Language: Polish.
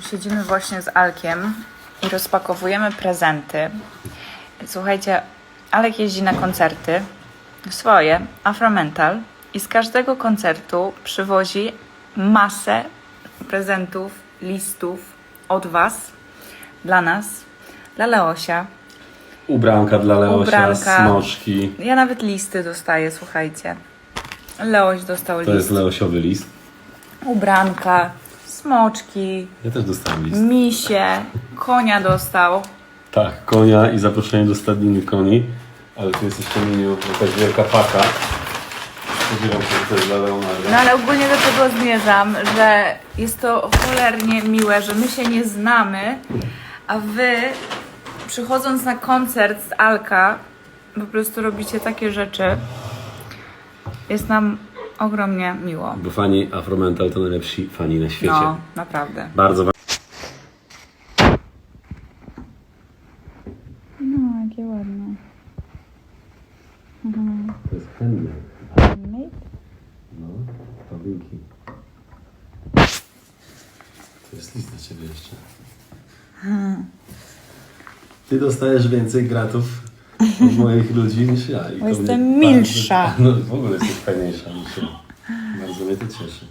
Siedzimy właśnie z Alkiem i rozpakowujemy prezenty. Słuchajcie, Alek jeździ na koncerty swoje, Afromental i z każdego koncertu przywozi masę prezentów, listów od Was, dla nas, dla Leosia. Ubranka dla Leosia, Ubranka. smoczki. Ja nawet listy dostaję, słuchajcie. Leoś dostał To jest list. Leosiowy list. Ubranka, smoczki, Ja też dostałem list. misie, konia dostał. Tak, konia i zaproszenie do stadniny koni. Ale tu jest jeszcze menu, jakaś wielka paka. Spodziewam się, że to jest dla Leonarda. No ale ogólnie do tego zmierzam, że jest to cholernie miłe, że my się nie znamy, a wy przychodząc na koncert z Alka po prostu robicie takie rzeczy. Jest nam ogromnie miło. Bo fani Afromental to najlepsi fani na świecie. No, naprawdę. Bardzo wa- No, jakie ładne. To jest handmade. Handmade? No, fabryki. To jest list dla Ciebie jeszcze. Ty dostajesz więcej gratów od moich ludzi niż ja. I Bo jestem milsza. Bardzo, no w ogóle jesteś fajniejsza niż ja. Bardzo mnie to cieszy.